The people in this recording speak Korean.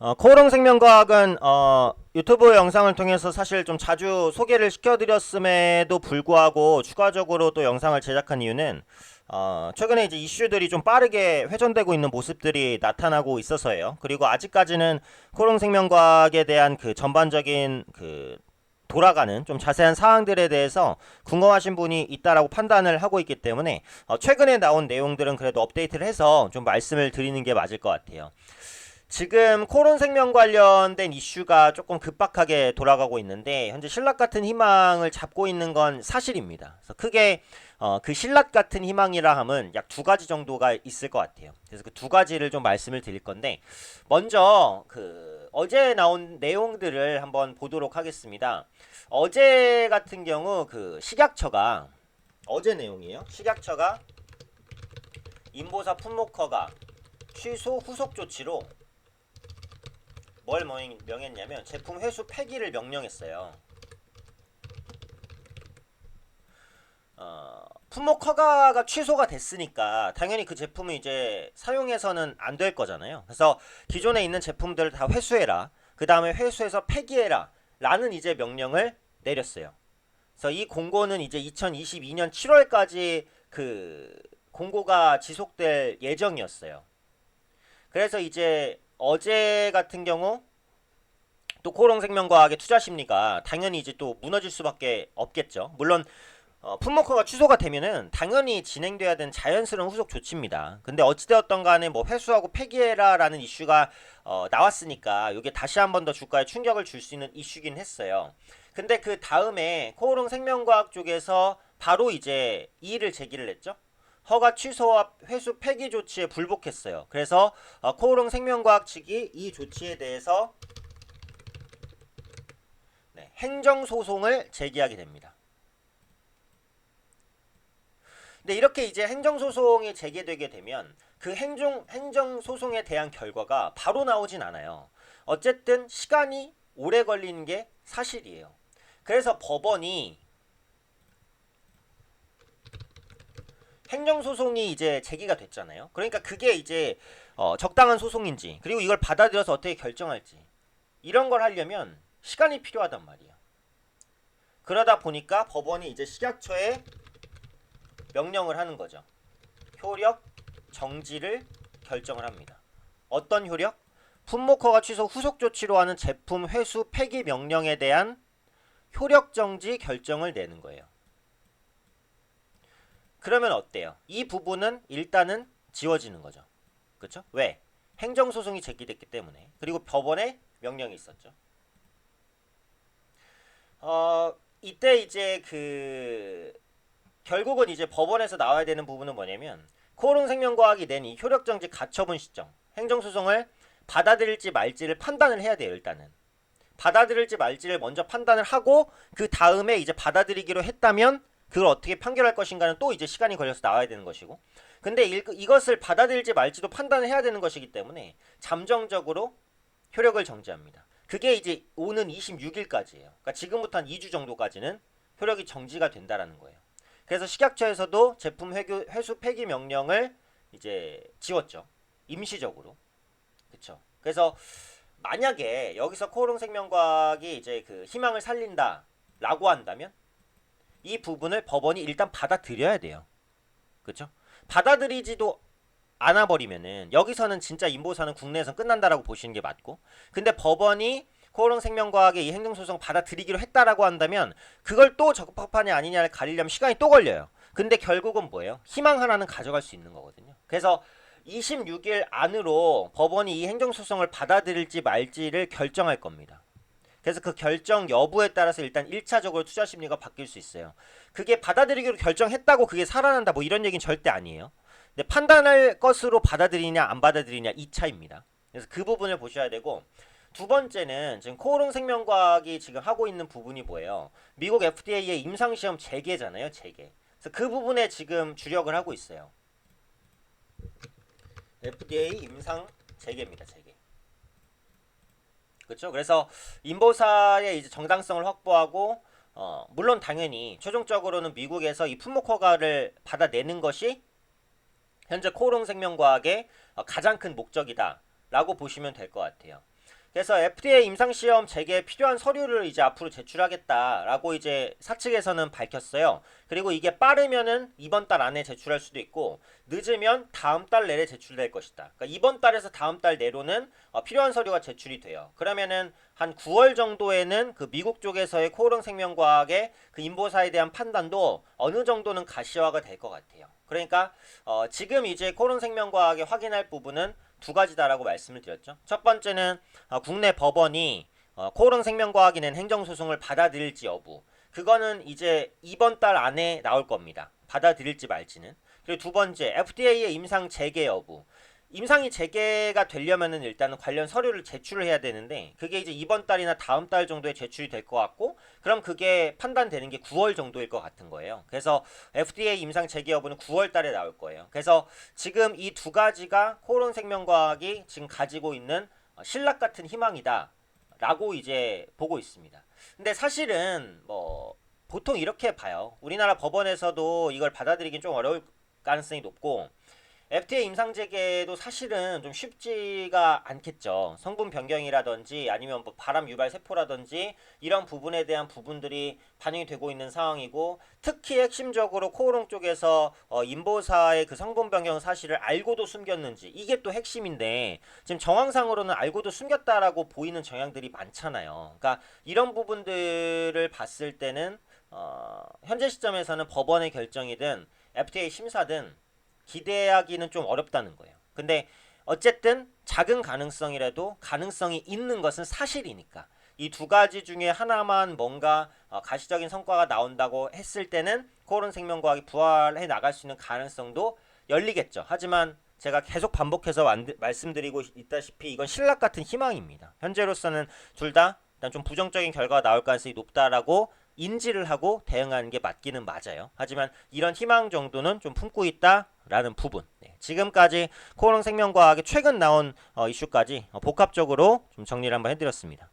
어, 코오롱 생명과학은 어, 유튜브 영상을 통해서 사실 좀 자주 소개를 시켜드렸음에도 불구하고 추가적으로 또 영상을 제작한 이유는 어, 최근에 이제 이슈들이 좀 빠르게 회전되고 있는 모습들이 나타나고 있어서예요. 그리고 아직까지는 코오롱 생명과학에 대한 그 전반적인 그 돌아가는 좀 자세한 사항들에 대해서 궁금하신 분이 있다라고 판단을 하고 있기 때문에 어, 최근에 나온 내용들은 그래도 업데이트를 해서 좀 말씀을 드리는 게 맞을 것 같아요. 지금 코론 생명 관련된 이슈가 조금 급박하게 돌아가고 있는데 현재 신락 같은 희망을 잡고 있는 건 사실입니다. 그래서 크게 어, 그 신락 같은 희망이라 함은 약 두 가지 정도가 있을 것 같아요. 그래서 그 두 가지를 좀 말씀을 드릴 건데 먼저 그 어제 나온 내용들을 한번 보도록 하겠습니다. 어제 같은 경우 그 식약처가 어제 내용이에요. 식약처가 인보사 품목허가 취소 후속 조치로 뭘 명- 명했냐면 제품 회수 폐기를 명령했어요. 어, 품목 허가가 취소가 됐으니까 당연히 그 제품을 이제 사용해서는 안 될 거잖아요. 그래서 기존에 있는 제품들을 다 회수해라. 그 다음에 회수해서 폐기해라. 라는 이제 명령을 내렸어요. 그래서 이 공고는 이제 2022년 7월까지 그 공고가 지속될 예정이었어요. 그래서 이제 어제 같은 경우 또 코롱생명과학의 투자 심리가 당연히 이제 또 무너질 수밖에 없겠죠. 물론 어, 품목허가 취소가 되면은 당연히 진행돼야 되는 자연스러운 후속 조치입니다. 근데 어찌되었던 간에 뭐 회수하고 폐기해라라는 이슈가 어, 나왔으니까 이게 다시 한 번 더 주가에 충격을 줄 수 있는 이슈긴 했어요. 근데 그 다음에 코오롱 생명과학 쪽에서 바로 이제 이의를 제기를 했죠. 허가 취소와 회수 폐기 조치에 불복했어요. 그래서 어, 코오롱 생명과학 측이 이 조치에 대해서 네, 행정 소송을 제기하게 됩니다. 근데 이렇게 이제 행정 소송이 제기되게 되면 그 행정 행정 소송에 대한 결과가 바로 나오진 않아요. 어쨌든 시간이 오래 걸리는 게 사실이에요. 그래서 법원이 행정 소송이 이제 제기가 됐잖아요. 그러니까 그게 이제 어, 적당한 소송인지 그리고 이걸 받아들여서 어떻게 결정할지 이런 걸 하려면 시간이 필요하단 말이에요. 그러다 보니까 법원이 이제 식약처에 명령을 하는 거죠. 효력 정지를 결정을 합니다. 어떤 효력? 품목허가 취소 후속 조치로 하는 제품 회수 폐기 명령에 대한 효력 정지 결정을 내는 거예요. 그러면 어때요? 이 부분은 일단은 지워지는 거죠. 그렇죠? 왜? 행정 소송이 제기됐기 때문에. 그리고 법원의 명령이 있었죠. 어, 이때 이제 그 결국은 이제 법원에서 나와야 되는 부분은 뭐냐면 코오롱 생명과학이 낸 이 효력정지 가처분 시점 행정 소송을 받아들일지 말지를 판단을 해야 돼요 일단은 받아들일지 말지를 먼저 판단을 하고 그 다음에 이제 받아들이기로 했다면 그걸 어떻게 판결할 것인가는 또 이제 시간이 걸려서 나와야 되는 것이고 근데 이, 이것을 받아들일지 말지도 판단을 해야 되는 것이기 때문에 잠정적으로 효력을 정지합니다 그게 이제 오는 26일까지예요 그러니까 지금부터 한 2주 정도까지는 효력이 정지가 된다라는 거예요 그래서 식약처에서도 제품 회교, 회수 폐기 명령을 이제 지웠죠. 임시적으로. 그쵸. 그래서 만약에 여기서 코오롱 생명과학이 이제 그 희망을 살린다라고 한다면 이 부분을 법원이 일단 받아들여야 돼요. 그쵸? 받아들이지도 않아 버리면은 여기서는 진짜 인보사는 국내에서 끝난다라고 보시는 게 맞고 근데 법원이 코오롱 생명과학의 이 행정소송 받아들이기로 했다라고 한다면 그걸 또 적법하냐 아니냐를 가리려면 시간이 또 걸려요. 근데 결국은 뭐예요? 희망 하나는 가져갈 수 있는 거거든요. 그래서 26일 안으로 법원이 이 행정소송을 받아들일지 말지를 결정할 겁니다. 그래서 그 결정 여부에 따라서 일단 1차적으로 투자 심리가 바뀔 수 있어요. 그게 받아들이기로 결정했다고 그게 살아난다 뭐 이런 얘기는 절대 아니에요. 근데 판단할 것으로 받아들이냐 안 받아들이냐 2차입니다. 그래서 그 부분을 보셔야 되고 두 번째는 지금 코오롱 생명과학이 지금 하고 있는 부분이 뭐예요? 미국 FDA의 임상시험 재개잖아요, 재개. 그래서 그 부분에 지금 주력을 하고 있어요. FDA 임상 재개입니다, 재개. 그렇죠? 그래서 인보사의 이제 정당성을 확보하고 어, 물론 당연히 최종적으로는 미국에서 이 품목 허가를 받아내는 것이 현재 코오롱 생명과학의 어, 가장 큰 목적이다라고 보시면 될 것 같아요. 그래서 FDA 임상시험 재개에 필요한 서류를 이제 앞으로 제출하겠다라고 이제 사측에서는 밝혔어요. 그리고 이게 빠르면은 이번 달 안에 제출할 수도 있고 늦으면 다음 달 내에 제출될 것이다. 그러니까 이번 달에서 다음 달 내로는 어, 필요한 서류가 제출이 돼요. 그러면은 한 9월 정도에는 그 미국 쪽에서의 코오롱 생명과학의 그 인보사에 대한 판단도 어느 정도는 가시화가 될 것 같아요. 그러니까 어, 지금 이제 코오롱 생명과학에 확인할 부분은 두 가지다라고 말씀을 드렸죠. 첫 번째는 어, 국내 법원이 어, 코오롱 생명과학이 낸 행정소송을 받아들일지 여부. 그거는 이제 이번 달 안에 나올 겁니다. 받아들일지 말지는. 그리고 두 번째, FDA의 임상 재개 여부. 임상이 재개가 되려면은 일단은 관련 서류를 제출을 해야 되는데 그게 이제 이번 달이나 다음 달 정도에 제출이 될 것 같고 그럼 그게 판단되는 게 9월 정도일 것 같은 거예요. 그래서 FDA 임상 재개 여부는 9월 달에 나올 거예요. 그래서 지금 이 두 가지가 코론 생명과학이 지금 가지고 있는 어, 신락 같은 희망이다. 라고 이제 보고 있습니다. 근데 사실은 뭐 보통 이렇게 봐요. 우리나라 법원에서도 이걸 받아들이긴 좀 어려울 가능성이 높고 FDA 임상 재개도 사실은 좀 쉽지가 않겠죠. 성분 변경이라든지 아니면 뭐 바람 유발 세포라든지 이런 부분에 대한 부분들이 반영이 되고 있는 상황이고 특히 핵심적으로 코오롱 쪽에서 어, 인보사의 그 성분 변경 사실을 알고도 숨겼는지 이게 또 핵심인데 지금 정황상으로는 알고도 숨겼다라고 보이는 정황들이 많잖아요. 그러니까 이런 부분들을 봤을 때는 어, 현재 시점에서는 법원의 결정이든 FDA 심사든 기대하기는 좀 어렵다는 거예요. 근데 어쨌든 작은 가능성이라도 가능성이 있는 것은 사실이니까 이 두 가지 중에 하나만 뭔가 어, 가시적인 성과가 나온다고 했을 때는 코론 생명과학이 부활해 나갈 수 있는 가능성도 열리겠죠. 하지만 제가 계속 반복해서 완- 말씀드리고 있다시피 이건 신락 같은 희망입니다. 현재로서는 둘 다 일단 좀 부정적인 결과가 나올 가능성이 높다라고 인지를 하고 대응하는 게 맞기는 맞아요. 하지만 이런 희망 정도는 좀 품고 있다라는 부분. 네, 지금까지 코오롱 생명과학의 최근 나온 어, 이슈까지 어, 복합적으로 좀 정리를 한번 해드렸습니다.